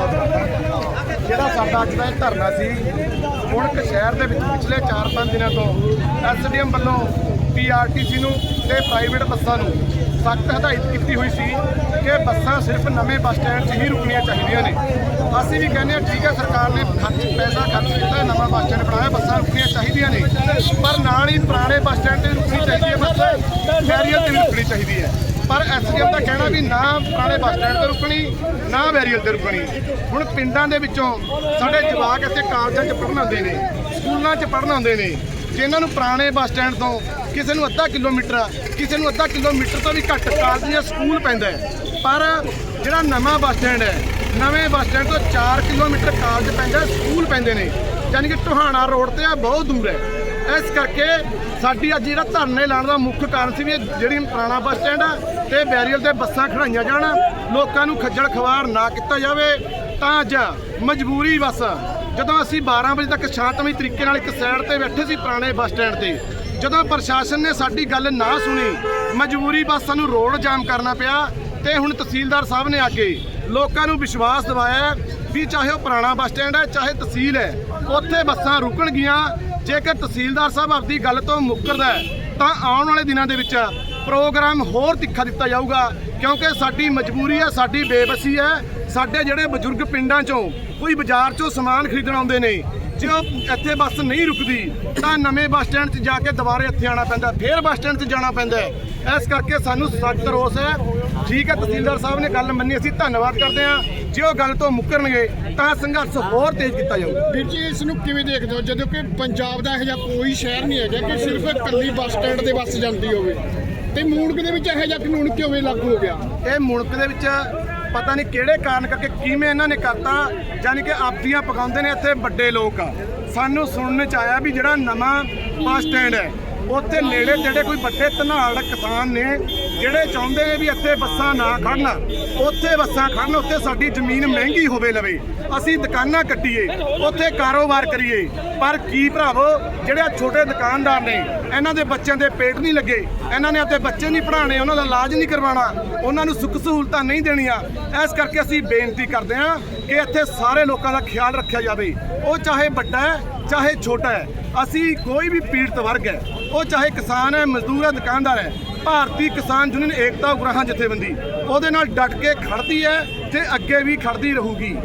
ਜਿਹੜਾ ਸਾਡਾ ਅੱਜ ਦਾ ਇਹ ਧਰਨਾ ਸੀ ਹੁਣ ਸ਼ਹਿਰ ਦੇ ਵਿੱਚ ਪਿਛਲੇ 4-5 ਦਿਨਾਂ ਤੋਂ ਐਸਡੀਐਮ ਵੱਲੋਂ ਪੀਆਰਟੀਸੀ ਨੂੰ ਤੇ ਪ੍ਰਾਈਵੇਟ ਬੱਸਾਂ ਨੂੰ ਸਖਤ ਹਦਾਇਤ ਕੀਤੀ ਹੋਈ ਸੀ ਕਿ ਬੱਸਾਂ ਸਿਰਫ ਨਵੇਂ ਬੱਸ ਸਟੈਂਡ 'ਚ ਹੀ ਰੁਕਣੀਆਂ ਚਾਹੀਦੀਆਂ ਨੇ। ਅਸੀਂ ਵੀ ਕਹਿੰਦੇ ਹਾਂ, ਠੀਕ ਹੈ, ਸਰਕਾਰ ਨੇ ਖਰਚ, ਪੈਸਾ ਖਰਚ ਕੀਤਾ, ਨਵਾਂ ਬੱਸ ਸਟੈਂਡ ਬਣਾਇਆ, ਬੱਸਾਂ ਰੁਕਣੀਆਂ ਚਾਹੀਦੀਆਂ ਨੇ। ਪਰ ਨਾਲ ਹੀ ਪੁਰਾਣੇ ਬੱਸ ਸਟੈਂਡ ਤੇ ਰੁਕਣੀ ਚਾਹੀਦੀ ਹੈ ਬੱਸ ਬੈਰੀਅਰ ਤੇ ਵੀ ਰੁਕਣੀ ਚਾਹੀਦੀ ਹੈ। ਪਰ ਐਸਡੀਐਮ ਦਾ ਕਹਿਣਾ ਵੀ ਨਾ ਪੁਰਾਣੇ ਬੱਸ ਸਟੈਂਡ ਤੇ ਰੁਕਣੀ, ਨਾ ਬੈਰੀਅਰ ਤੇ ਰੁਕਣੀ। ਹੁਣ ਪਿੰਡਾਂ ਦੇ ਵਿੱਚੋਂ ਸਾਡੇ ਜਵਾਕ ਇੱਥੇ ਕਾਲਜਾਂ 'ਚ ਪੜ੍ਹਨ ਆਉਂਦੇ ਨੇ, ਸਕੂਲਾਂ 'ਚ ਪੜ੍ਹਨ ਆਉਂਦੇ ਨੇ ਜਿਨ੍ਹਾਂ ਨੂੰ ਪੁਰਾਣੇ ਬੱਸ ਸਟੈਂਡ ਤੋਂ ਕਿਸੇ ਨੂੰ ਅੱਧਾ ਕਿਲੋਮੀਟਰ, ਕਿਸੇ ਨੂੰ ਅੱਧਾ ਕਿਲੋਮੀਟਰ ਤੋਂ ਵੀ ਘੱਟ ਕਾਲਜ ਜਾਂ ਸਕੂਲ ਪੈਂਦਾ ਪਰ ਜਿਹੜਾ ਨਵਾਂ ਬੱਸ ਸਟੈਂਡ ਹੈ, ਨਵੇਂ ਬੱਸ ਸਟੈਂਡ ਤੋਂ 4 ਕਿਲੋਮੀਟਰ ਕਾਲਜ ਪੈਂਦਾ, ਸਕੂਲ ਪੈਂਦੇ ਨੇ। ਯਾਨੀ ਕਿ ਟੋਹਾਣਾ ਰੋਡ ਤੇ ਆ, ਬਹੁਤ ਦੂਰ ਹੈ। ਇਸ ਕਰਕੇ ਸਾਡੀ ਅੱਜ ਜਿਹੜਾ ਧਰਨੇ ਲਾਉਣ ਦਾ ਮੁੱਖ ਕਾਰਨ ਸੀ ਵੀ ਇਹ ਜਿਹੜੀ ਪੁਰਾਣਾ ਬੱਸ ਸਟੈਂਡ ਆ, ਤੇ ਬੈਰੀਅਰ ਤੇ ਬੱਸਾਂ ਖੜਾਈਆਂ ਜਾਣ, ਲੋਕਾਂ ਨੂੰ ਖੱਜਲ ਖਵਾਰ ਨਾ ਕੀਤਾ ਜਾਵੇ, ਤਾਂ ਅੱਜ ਮਜਬੂਰੀ ਬਸ, ਜਦੋਂ ਅਸੀਂ 12 ਵਜੇ ਤੱਕ ਸ਼ਾਂਤਮਈ ਤਰੀਕੇ ਨਾਲ ਇੱਕ ਸਾਈਡ ਤੇ ਬੈਠੇ ਸੀ ਪੁਰਾਣੇ ਬੱਸ ਸਟੈਂਡ ਤੇ, ਜਦੋਂ ਪ੍ਰਸ਼ਾਸਨ ਨੇ ਸਾਡੀ ਗੱਲ ਨਾ ਸੁਣੀ, ਮਜਬੂਰੀ ਬਸ ਸਾਨੂੰ ਰੋਡ ਜਾਮ ਕਰਨਾ ਪਿਆ, ਤੇ ਹੁਣ ਤਹਿਸੀਲਦਾਰ ਸਾਹਿਬ ਨੇ ਆ ਕੇ ਲੋਕਾਂ ਨੂੰ ਵਿਸ਼ਵਾਸ ਦਿਵਾਇਆ ਵੀ ਚਾਹੇ ਉਹ ਪੁਰਾਣਾ ਬੱਸ ਸਟੈਂਡ ਹੈ ਚਾਹੇ ਤਹਿਸੀਲ ਹੈ, ਉੱਥੇ ਬੱਸਾਂ ਰੁਕਣਗੀਆਂ ਜੇਕਰ ਤਹਿਸੀਲਦਾਰ ਸਾਹਿਬ ਆਪਦੀ ਗੱਲ ਤੋਂ ਮੁੱਕਰਦਾ ਤਾਂ ਆਉਣ ਵਾਲੇ ਦਿਨਾਂ ਦੇ ਵਿੱਚ ਪ੍ਰੋਗਰਾਮ ਹੋਰ ਤਿੱਖਾ ਦਿੱਤਾ ਜਾਊਗਾ, ਕਿਉਂਕਿ ਸਾਡੀ ਮਜਬੂਰੀ ਹੈ, ਸਾਡੀ ਬੇਬਸੀ ਹੈ, ਸਾਡੇ ਜਿਹੜੇ ਬਜ਼ੁਰਗ ਪਿੰਡਾਂ ਚੋਂ ਕੋਈ ਬਾਜ਼ਾਰ ਚੋਂ ਸਮਾਨ ਖਰੀਦਣ ਆਉਂਦੇ ਨੇ, ਜੇ ਉਹ ਇੱਥੇ ਬੱਸ ਨਹੀਂ ਰੁਕਦੀ, ਤਾਂ ਨਵੇਂ ਬੱਸ ਸਟੈਂਡ 'ਚ ਜਾ ਕੇ ਦੁਬਾਰੇ ਇੱਥੇ ਆਉਣਾ ਪੈਂਦਾ, ਫੇਰ ਬੱਸ ਸਟੈਂਡ 'ਚ ਜਾਣਾ ਪੈਂਦਾ ਇਸ ਕਰਕੇ ਸਾਨੂੰ ਸਖਤ ਰੋਸ ਹੈ। ਠੀਕ ਹੈ, ਤਹਿਸੀਲਦਾਰ ਸਾਹਿਬ ਨੇ ਗੱਲ ਮੰਨੀ, ਅਸੀਂ ਧੰਨਵਾਦ ਕਰਦੇ ਹਾਂ। ਜੇ ਉਹ ਗੱਲ ਤੋਂ ਮੁੱਕਰਨਗੇ ਤਾਂ ਸੰਘਰਸ਼ ਹੋਰ ਤੇਜ਼ ਕੀਤਾ ਜਾਊਗਾ। ਵੀਰ ਜੀ ਇਸ ਨੂੰ ਕਿਵੇਂ ਦੇਖਦੇ ਹੋ? ਜਦੋਂ ਕਿ ਪੰਜਾਬ ਦਾ ਇਹੋ ਜਿਹਾ ਕੋਈ ਸ਼ਹਿਰ ਨਹੀਂ ਹੈਗਾ ਕਿ ਸਿਰਫ ਇਕੱਲੀ ਬੱਸ ਸਟੈਂਡ ਦੇ ਬੱਸ ਜਾਂਦੀ ਹੋਵੇ। ਤੇ ਮੂਣਕ ਦੇ ਵਿੱਚ ਇਹੋ ਜਿਹਾ ਕਾਨੂੰਨ ਕਿਵੇਂ ਲਾਗੂ ਹੋ ਗਿਆ? ਇਹ ਮੁਲਕ ਦੇ ਵਿੱਚ ਪਤਾ ਨਹੀਂ ਕਿਹੜੇ ਕਾਰਨ ਕਰਕੇ ਕਿਵੇਂ ਇਹਨਾਂ ਨੇ ਕਰਤਾ ਯਾਨੀ ਕਿ ਆਪਦੀਆਂ ਪਕਾਉਂਦੇ ਨੇ ਇੱਥੇ ਵੱਡੇ ਲੋਕ। ਆ ਸਾਨੂੰ ਸੁਣਨ ਚ ਆਇਆ ਵੀ ਜਿਹੜਾ ਨਵਾਂ ਬੱਸ ਸਟੈਂਡ ਹੈ ਉੱਥੇ ਨੇੜੇ ਤੇੜੇ ਕੋਈ ਵੱਡੇ ਧਨਾੜ ਕਿਸਾਨ ਨੇ, ਜਿਹੜੇ ਚਾਹੁੰਦੇ ਨੇ ਵੀ ਇੱਥੇ ਬੱਸਾਂ ਨਾ ਖੜਨ ਉੱਥੇ ਬੱਸਾਂ ਖੜਨ ਉੱਥੇ ਸਾਡੀ ਜ਼ਮੀਨ ਮਹਿੰਗੀ ਹੋਵੇ ਲਵੇ। ਅਸੀਂ ਦੁਕਾਨਾਂ ਕੱਟੀਏ, ਉੱਥੇ ਕਾਰੋਬਾਰ ਕਰੀਏ। ਪਰ ਕੀ ਭਰਾਵੋ, ਜਿਹੜੇ ਛੋਟੇ ਦੁਕਾਨਦਾਰ ਨੇ, ਇਹਨਾਂ ਦੇ ਬੱਚਿਆਂ ਦੇ ਪੇਟ ਨਹੀਂ ਲੱਗੇ, ਇਹਨਾਂ ਨੇ ਆਪਣੇ ਬੱਚੇ ਨਹੀਂ ਪੜ੍ਹਾਉਣੇ, ਉਹਨਾਂ ਦਾ ਇਲਾਜ ਨਹੀਂ ਕਰਵਾਉਣਾ, ਉਹਨਾਂ ਨੂੰ ਸੁੱਖ ਸਹੂਲਤਾਂ ਨਹੀਂ ਦੇਣੀਆਂ। ਇਸ ਕਰਕੇ ਅਸੀਂ ਬੇਨਤੀ ਕਰਦੇ ਹਾਂ ਕਿ ਇੱਥੇ ਸਾਰੇ ਲੋਕਾਂ ਦਾ ਖਿਆਲ ਰੱਖਿਆ ਜਾਵੇ। ਉਹ ਚਾਹੇ ਵੱਡਾ ਹੈ ਚਾਹੇ ਛੋਟਾ ਹੈ, ਅਸੀਂ ਕੋਈ ਵੀ ਪੀੜਤ ਵਰਗ ਹੈ, ਉਹ ਚਾਹੇ ਕਿਸਾਨ ਹੈ, ਮਜ਼ਦੂਰ ਹੈ, ਦੁਕਾਨਦਾਰ ਹੈ, ਭਾਰਤੀ ਕਿਸਾਨ ਯੂਨੀਅਨ ਏਕਤਾ ਉਗਰਾਹਾਂ ਜਥੇਬੰਦੀ, ਉਹਦੇ ਨਾਲ ਡਟ ਕੇ ਖੜਦੀ ਹੈ ਤੇ ਅੱਗੇ ਵੀ ਖੜਦੀ ਰਹੂਗੀ।